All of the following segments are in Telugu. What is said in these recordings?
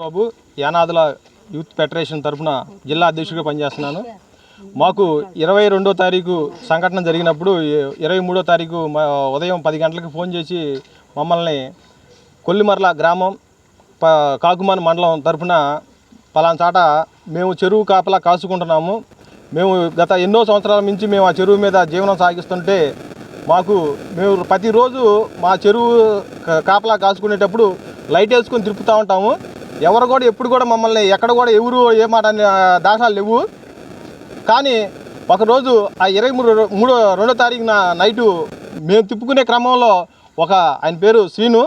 బాబు యానాదుల యూత్ ఫెడరేషన్ తరఫున జిల్లా అధ్యక్షుడిగా పనిచేస్తున్నాను. మాకు ఇరవై రెండో తారీఖు సంఘటన జరిగినప్పుడు ఇరవై మూడో తారీఖు మా ఉదయం పది గంటలకు ఫోన్ చేసి మమ్మల్ని కొల్లిమర్ల గ్రామం ప కాకుమాన్ మండలం తరఫున పలానా చాట మేము చెరువు కాపలా కాసుకుంటున్నాము. మేము గత ఎన్నో సంవత్సరాల నుంచి మేము ఆ చెరువు మీద జీవనం సాగిస్తుంటే మాకు మేము ప్రతిరోజు మా చెరువు కాపలా కాసుకునేటప్పుడు లైట్ వేసుకొని తిప్పుతూ ఉంటాము. ఎవరు కూడా ఎప్పుడు కూడా మమ్మల్ని ఎక్కడ కూడా ఎవరు ఏ మాట దాఖలాలు లేవు. కానీ ఒకరోజు ఆ ఇరవై మూడు మూడో రెండో తారీఖున నైటు మేము తిప్పుకునే క్రమంలో ఒక ఆయన పేరు శ్రీను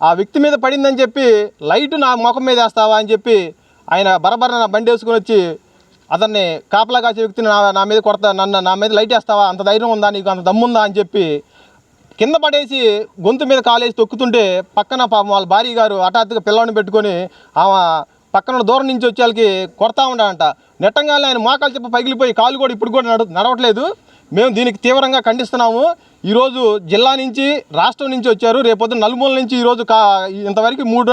ఆ వ్యక్తి మీద పడిందని చెప్పి లైట్ నా ముఖం మీద వేస్తావా అని చెప్పి ఆయన బరబర నా బండి వేసుకొని వచ్చి అతన్ని కాపలా కాసే వ్యక్తిని నా నా మీద కొడతా నన్ను నా మీద లైట్ వేస్తావా? అంత ధైర్యం ఉందా నీకు? అంత దమ్ముందా? అని చెప్పి కింద పడేసి గొంతు మీద కాలేసి తొక్కుతుంటే పక్కన పాపం వాళ్ళ భార్య గారు హఠాత్తుగా పిల్లవాడిని పెట్టుకొని ఆమె పక్కన దూరం నుంచి వచ్చే వాళ్ళకి కొడతా ఉండాలంట. నెట్టంగానే ఆయన మోకాలు చెప్ప పగిలిపోయి కాలు కూడా ఇప్పుడు కూడా నడు నడవట్లేదు. మేము దీనికి తీవ్రంగా ఖండిస్తున్నాము. ఈరోజు జిల్లా నుంచి రాష్ట్రం నుంచి వచ్చారు. రేపొద్దున నలుమూల నుంచి ఈరోజు కా ఇంతవరకు మూడు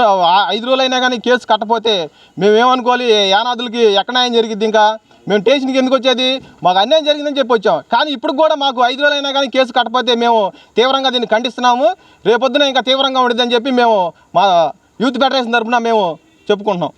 ఐదు రోజులైనా కానీ కేసు కట్టపోతే మేమేమనుకోవాలి? యానాదులకి ఎక్కడ న్యాయం జరిగిద్ది ఇంకా? మేము స్టేషన్కి ఎందుకు వచ్చేది? మాకు అన్యాయం జరిగిందని చెప్పి వచ్చాం. కానీ ఇప్పుడు కూడా మాకు ఐదు వేలైనా కానీ కేసు కట్టకపోతే మేము తీవ్రంగా దీన్ని ఖండిస్తున్నాము. రేపొద్దున ఇంకా తీవ్రంగా ఉండిద్దని చెప్పి మేము మా యూత్ ఫెడరేషన్ తరఫున మేము చెప్పుకుంటున్నాం.